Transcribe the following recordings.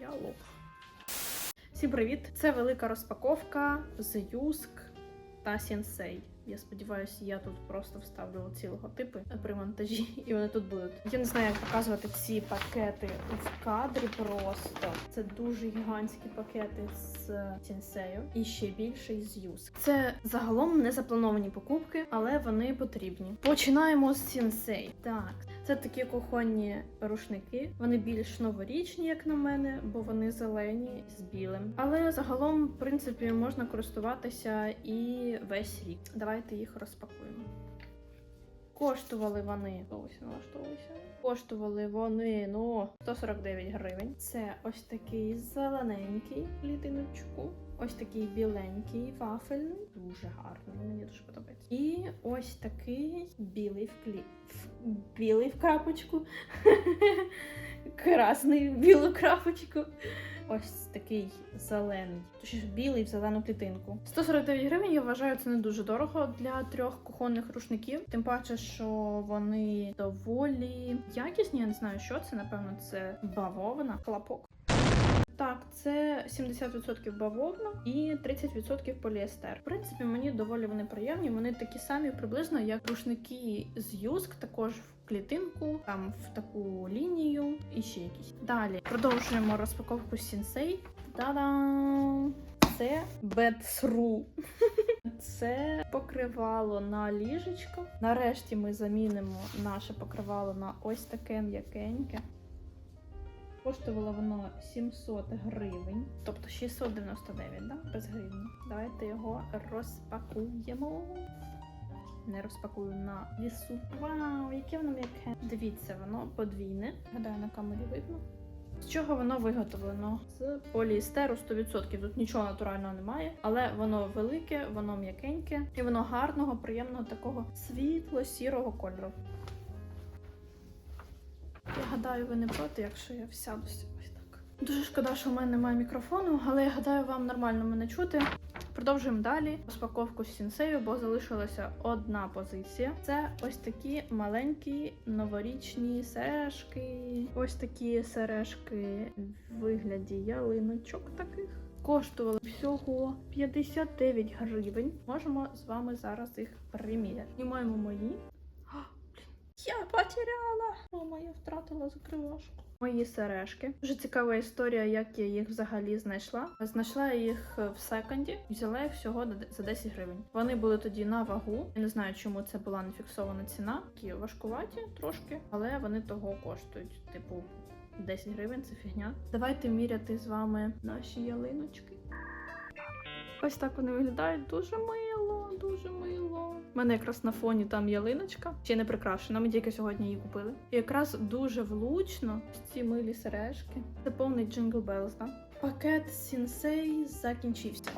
Я лох. Всім привіт! Це велика розпаковка з Юск та Сінсей. Я сподіваюся, я тут просто вставлю ці логотипи при монтажі, і вони тут будуть. Я не знаю, як показувати ці пакети в кадрі просто. Це дуже гігантські пакети з Сінсею і ще більше з Юск. Це загалом не заплановані покупки, але вони потрібні. Починаємо з Сінсей. Так, це такі кухонні рушники. Вони більш новорічні, як на мене, бо вони зелені з білим. Але загалом, в принципі, можна користуватися і весь рік. Давайте їх розпакуємо. Коштували вони. Ось налаштовуйся. Коштували вони ну 149 гривень. Це ось такий зелененький клітиночку. Ось такий біленький вафельний, дуже гарний, мені дуже подобається. І ось такий білий в клі... білий в крапочку. Красний в білу крапочку. Ось такий зелений, точніше білий в зелену клітинку. 149 гривень, я вважаю, це не дуже дорого для трьох кухонних рушників. Тим паче, що вони доволі якісні. Я не знаю, що це. Напевно, це бавовна, клапок. Так, це 70% бавовна і 30% поліестер. В принципі, мені доволі вони приємні. Вони такі самі приблизно, як рушники з Юск, також в клітинку, там в таку лінію і ще якісь. Далі продовжуємо розпаковку Сінсей. Та-дам! Це бедсру. Це покривало на ліжечко. Нарешті ми замінимо наше покривало на ось таке м'якеньке. Коштувало воно 700 гривень, тобто 699, да? без гривні. Давайте його розпакуємо. Не розпакую на лісу. Вау, яке воно м'яке. Дивіться, воно подвійне. Гадаю, на камері видно. З чого воно виготовлено? З поліестеру 100%. Тут нічого натурального немає, але воно велике, воно м'якеньке і воно гарного, приємного такого світло-сірого кольору. Я гадаю, ви не проти, якщо я всядуся. Дуже шкода, що в мене немає мікрофону, але я гадаю, вам нормально мене чути. Продовжуємо далі розпаковку з сінсею, бо залишилася одна позиція. Це ось такі маленькі новорічні сережки. Ось такі сережки в вигляді ялиночок таких. Коштували всього 59 гривень. Можемо з вами зараз їх приміряти. Знімаємо мої. Я потеряла! Мама, я втратила закривашку. Мої сережки. Дуже цікава історія, як я їх взагалі знайшла. Знайшла їх в секонді, взяла їх всього за 10 гривень. Вони були тоді на вагу. Я не знаю, чому це була не фіксована ціна. Такі важкуваті трошки, але вони того коштують. Типу, 10 гривень це фігня. Давайте міряти з вами наші ялиночки. Ось так вони виглядають дуже мило, дуже мило. У мене якраз на фоні там ялиночка, ще не прикрашена. Ми тільки сьогодні її купили. І якраз дуже влучно ці милі сережки. Це повний джингл Белls, да? Пакет Сінсей закінчився.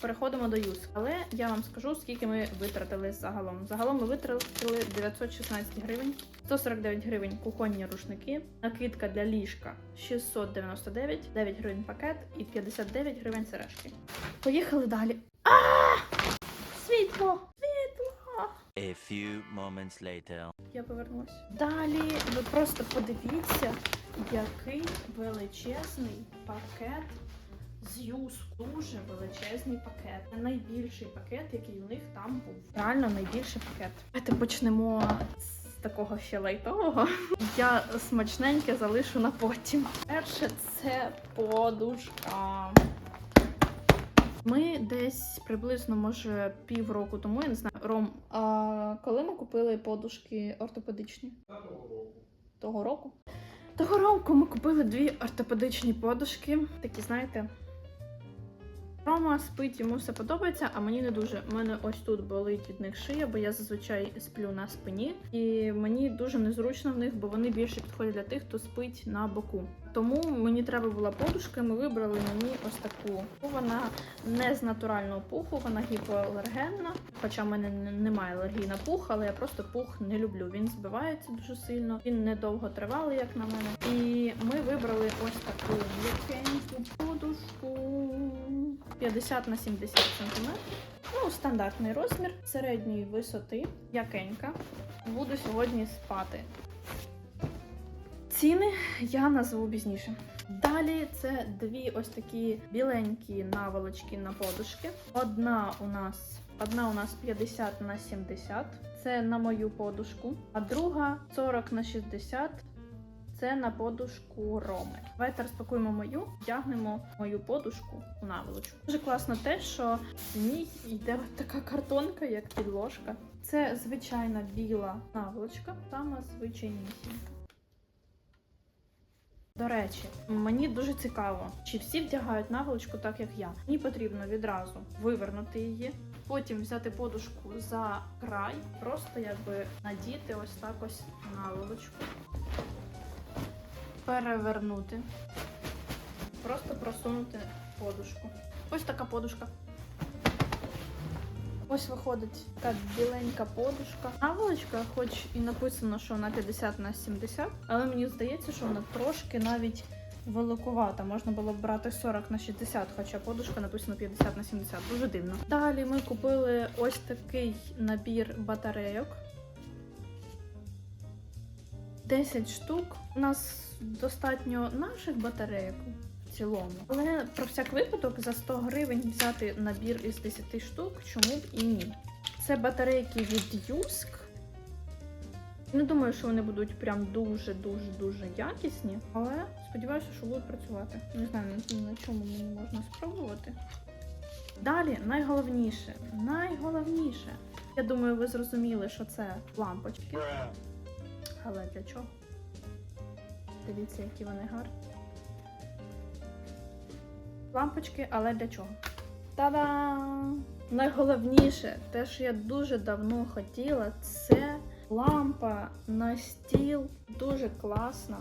Переходимо до юз. Але я вам скажу, скільки ми витратили загалом. Загалом ми витратили 916 гривень, 149 гривень кухонні рушники, накидка для ліжка 699, 9 гривень пакет і 59 гривень сережки. Поїхали далі. А! Світло! Світло! A few moments later. Я повернулася. Далі ви просто подивіться, який величезний пакет з юск. Дуже величезний пакет. Це найбільший пакет, який у них там був. Реально найбільший пакет. Давайте почнемо з такого ще лайтового. Я смачненьке залишу на потім. Перше це подушка. Ми десь приблизно, може, півроку тому, я не знаю, Ром, а коли ми купили подушки ортопедичні? Того року. Того року ми купили дві ортопедичні подушки. Такі, знаєте. Рома спить, йому все подобається, а мені не дуже. У мене ось тут болить від них шия, бо я зазвичай сплю на спині. І мені дуже незручно в них, бо вони більше підходять для тих, хто спить на боку. Тому мені треба була подушка, ми вибрали мені ось таку. Вона не з натурального пуху, вона гіпоалергенна. Хоча в мене немає алергії на пух, але я просто пух не люблю. Він збивається дуже сильно, він недовго тривалий, як на мене. І ми вибрали ось таку м'якеньку подушку 50 на 70 см. Ну, стандартний розмір середньої висоти, м'якенька. Буду сьогодні спати. Ціни я назву пізніше. Далі це дві ось такі біленькі наволочки на подушки. Одна у нас одна у нас 50 на 70, це на мою подушку, а друга 40 на 60. Це на подушку Роми. Давайте розпакуємо мою, вдягнемо мою подушку у наволочку. Дуже класно те, що в ній йде така картонка, як підложка. Це звичайна біла наволочка, сама звичайнісінька. До речі, мені дуже цікаво, чи всі вдягають наволочку так, як я. Мені потрібно відразу вивернути її, потім взяти подушку за край, просто якби надіти ось так ось наволочку, перевернути, просто просунути подушку. Ось така подушка. Ось виходить така біленька подушка. Наволочка, хоч і написано, що вона 50 на 70, але мені здається, що вона трошки навіть великувата. Можна було б брати 40 на 60, хоча подушка написано 50 на 70. Дуже дивно. Далі ми купили ось такий набір батарейок. 10 штук. У нас достатньо наших батарейок в цілому. Але про всяк випадок за 100 гривень взяти набір із 10 штук, чому б і ні. Це батарейки від Юск. Не думаю, що вони будуть прям дуже-дуже дуже якісні, але сподіваюся, що будуть працювати. Не знаю, на, на чому мені можна спробувати. Далі, найголовніше, найголовніше. Я думаю, ви зрозуміли, що це лампочки. Але для чого? Дивіться, які вони гарні. Лампочки, але для чого? Та-дам! Найголовніше, те, що я дуже давно хотіла, це лампа на стіл. Дуже класна.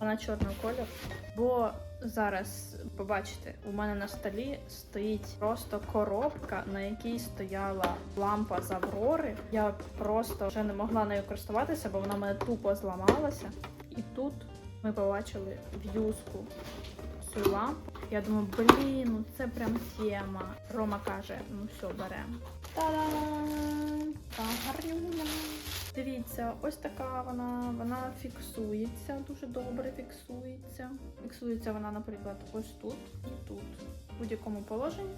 Вона чорного кольору. Бо зараз, побачите, у мене на столі стоїть просто коробка, на якій стояла лампа з Аврори. Я просто вже не могла нею користуватися, бо вона в мене тупо зламалася. І тут ми побачили в юску цю лампу. Я думаю, блін, ну це прям тема. Рома каже, ну все, беремо. Та-дам! Та гарнюня. Дивіться, ось така вона, вона фіксується, дуже добре фіксується. Фіксується вона, наприклад, ось тут і тут. В будь-якому положенні.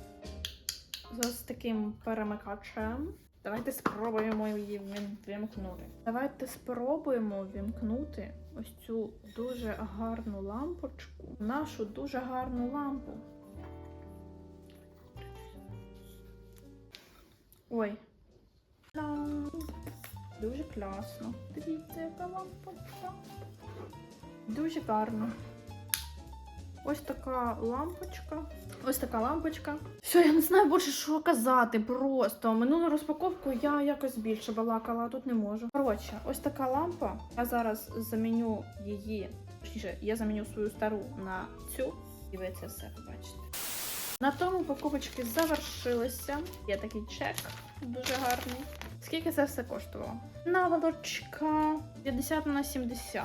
З ось таким перемикачем. Давайте спробуємо її вім- вімкнути. Давайте спробуємо вімкнути ось цю дуже гарну лампочку. Нашу дуже гарну лампу. Ой. Дуже класно. Дивіться, яка лампочка. Дуже гарно. Ось така лампочка. Ось така лампочка. Все, я не знаю більше, що казати. Просто минулу розпаковку я якось більше балакала, а тут не можу. Коротше, ось така лампа. Я зараз заміню її. Точніше, я заміню свою стару на цю. І ви це все побачите. На тому покупочки завершилися. Є такий чек, дуже гарний. Скільки це все коштувало? Наволочка 50 на 70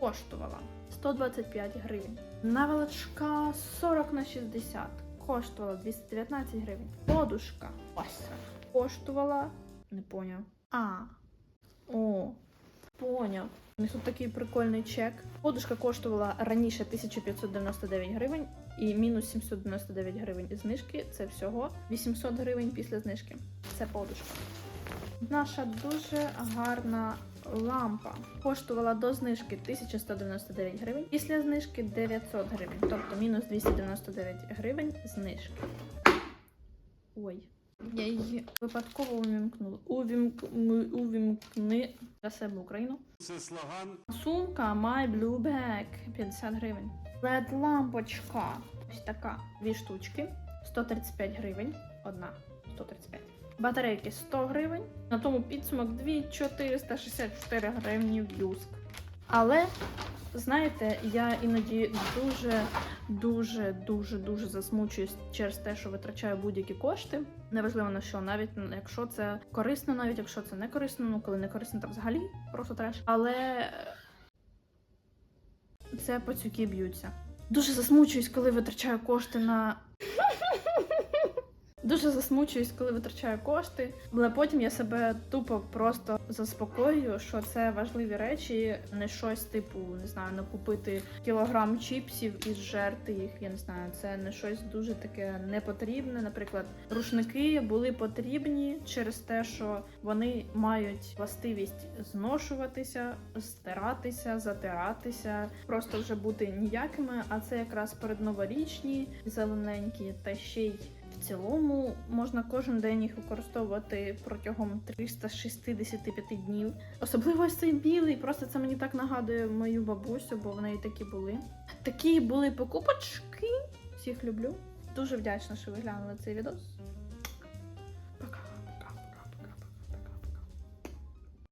коштувала 125 гривень. Наволочка 40 на 60 коштувала 219 гривень. Подушка ось коштувала. Не поняв. А. О, поняв. У них тут такий прикольний чек. Подушка коштувала раніше 1599 гривень і мінус 799 гривень із знижки. Це всього 800 гривень після знижки. Це подушка. Наша дуже гарна лампа коштувала до знижки 1199 гривень, після знижки 900 гривень, тобто мінус 299 гривень знижки. Ой, я її випадково увімкнула. Увімк... Увімкни для себе Україну. Це слоган Сумка My Blue Bag 50 гривень. Led лампочка ось така. Дві штучки. 135 гривень. Одна 135. Батарейки 100 гривень. На тому підсумок 2464 гривні в юск. Але, знаєте, я іноді дуже, дуже, дуже, дуже засмучуюсь через те, що витрачаю будь-які кошти. Неважливо на що, навіть якщо це корисно, навіть якщо це не корисно, ну коли не корисно, то взагалі просто треш. Але це пацюки б'ються. Дуже засмучуюсь, коли витрачаю кошти на. Дуже засмучуюсь, коли витрачаю кошти, але потім я себе тупо просто заспокоюю, що це важливі речі, не щось типу, не знаю, накупити кілограм чіпсів і зжерти їх. Я не знаю, це не щось дуже таке непотрібне. Наприклад, рушники були потрібні через те, що вони мають властивість зношуватися, стиратися, затиратися, просто вже бути ніякими. А це якраз передноворічні, зелененькі, та ще й в цілому можна кожен день їх використовувати протягом 365 днів. Особливо цей білий, просто це мені так нагадує мою бабусю, бо в неї такі були. Такі були покупочки. Всіх люблю. Дуже вдячна, що ви глянули цей відос.